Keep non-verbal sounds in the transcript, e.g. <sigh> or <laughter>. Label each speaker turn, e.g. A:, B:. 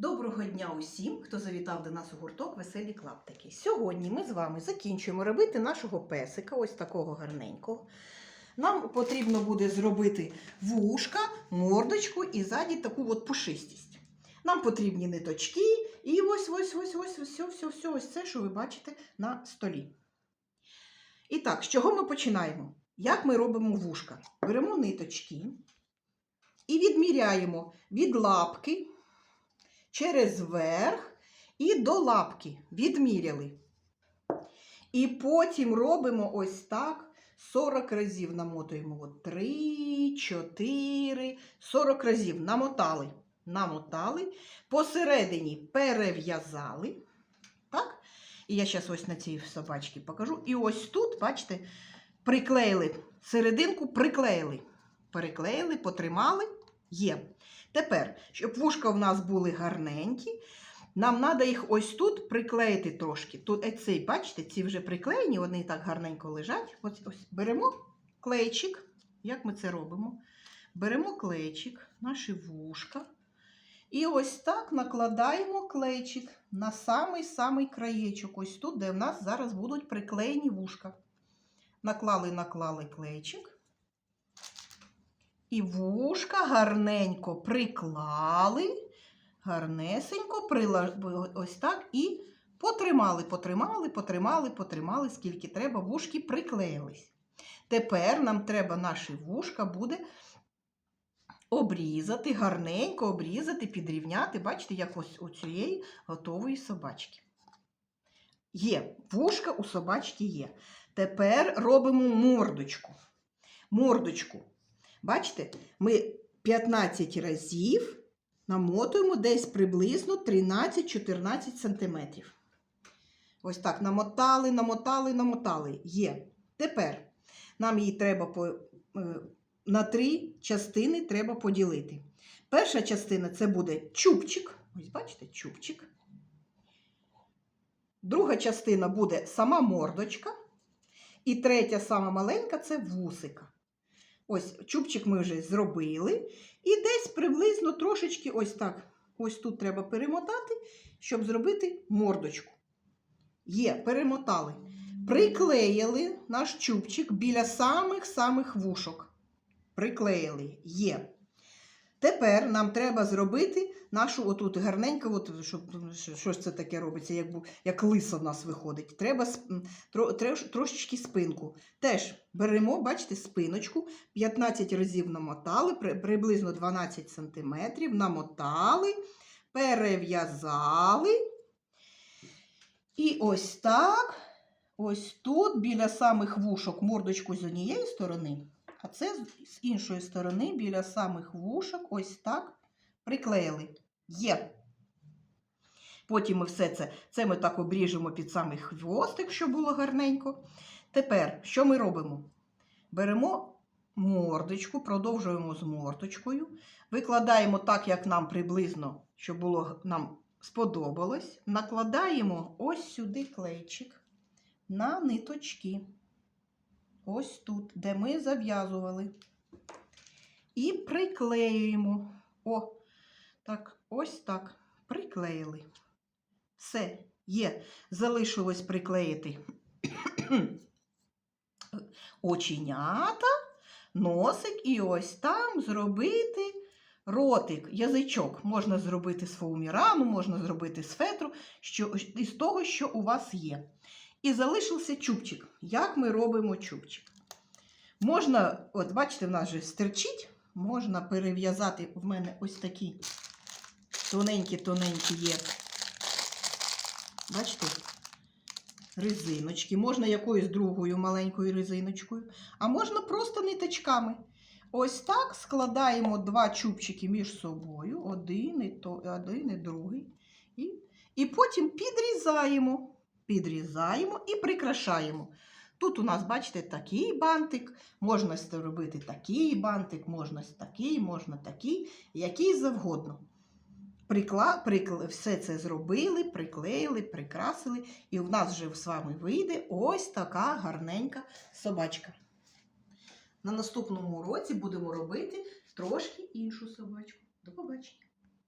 A: Доброго дня усім, хто завітав до нас у гурток Веселі клаптики. Сьогодні ми з вами закінчуємо робити нашого песика, ось такого гарненького. Нам потрібно буде зробити вушка, мордочку і ззаді таку от пушистість. Нам потрібні ниточки і ось ось ось ось все, все, все, ось це, що ви бачите на столі. І так, з чого ми починаємо? Як ми робимо вушка? Беремо ниточки і відміряємо від лапки через верх і до лапки відміряли. І потім робимо ось так 40 разів намотуємо. От 3, 4, 40 разів намотали. Намотали, посередині перев'язали. Так? І я зараз ось на цій собачці покажу. І ось тут, бачите, приклеїли серединку, приклеїли. Переклеїли, потримали. Є. Тепер, щоб вушка в нас були гарненькі, нам треба їх ось тут приклеїти трошки. Тут е, цей, бачите, ці вже приклеєні, вони так гарненько лежать. Ось, ось беремо клейчик. Як ми це робимо? Беремо клейчик, наші вушка. І ось так накладаємо клейчик на самий-самий краєчок. Ось тут, де в нас зараз будуть приклеєні вушка. Наклали, наклали клейчик. І вушка гарненько приклали, гарнесенько прила... ось так і потримали, потримали, потримали, потримали, скільки треба, вушки приклеїлись. Тепер нам треба наші вушка буде обрізати, гарненько обрізати, підрівняти. Бачите, як ось у цієї готової собачки. Є, вушка у собачки є. Тепер робимо мордочку. Мордочку. Бачите, ми 15 разів намотуємо десь приблизно 13-14 см. Ось так намотали, намотали, намотали. Є. Тепер нам її треба по, е, на три частини треба поділити. Перша частина це буде чубчик. Ось бачите, чубчик. Друга частина буде сама мордочка. І третя, сама маленька це вусика. Ось чубчик ми вже зробили. І десь приблизно трошечки ось так. Ось тут треба перемотати, щоб зробити мордочку. Є, перемотали. Приклеїли наш чубчик біля самих-самих вушок. Приклеїли. Є. Тепер нам треба зробити нашу отут гарненько, от, щоб, що, ж це таке робиться, як, як лисо в нас виходить. Треба тро, трош, трошечки спинку. Теж беремо, бачите, спиночку, 15 разів намотали, при, приблизно 12 см, намотали, перев'язали. І ось так, ось тут, біля самих вушок, мордочку з однієї сторони. А це з іншої сторони, біля самих вушок, ось так приклеїли. Є. Потім ми все це це ми так обріжемо під самий хвостик, щоб було гарненько. Тепер, що ми робимо? Беремо мордочку, продовжуємо з мордочкою, викладаємо так, як нам приблизно, щоб було нам сподобалось. Накладаємо ось сюди клейчик на ниточки. Ось тут, де ми зав'язували. І приклеюємо. О, так, ось так. Приклеїли. Все, є. Залишилось приклеїти <coughs> оченята, носик і ось там зробити ротик, язичок. Можна зробити з фоумірану, можна зробити з фетру, що, із того, що у вас є. І залишився чубчик. Як ми робимо чубчик? Можна, от бачите, в нас же стерчить, можна перев'язати, в мене ось такі тоненькі-тоненькі є. Бачите? Резиночки. Можна якоюсь другою маленькою резиночкою, а можна просто ниточками. Ось так складаємо два чубчики між собою, один і, то, один і другий. І, і потім підрізаємо підрізаємо і прикрашаємо. Тут у нас, бачите, такий бантик, можна робити такий бантик, можна такий, можна такий, який завгодно. Прикла, прикла, Все це зробили, приклеїли, прикрасили, і в нас вже з вами вийде ось така гарненька собачка. На наступному уроці будемо робити трошки іншу собачку. До побачення!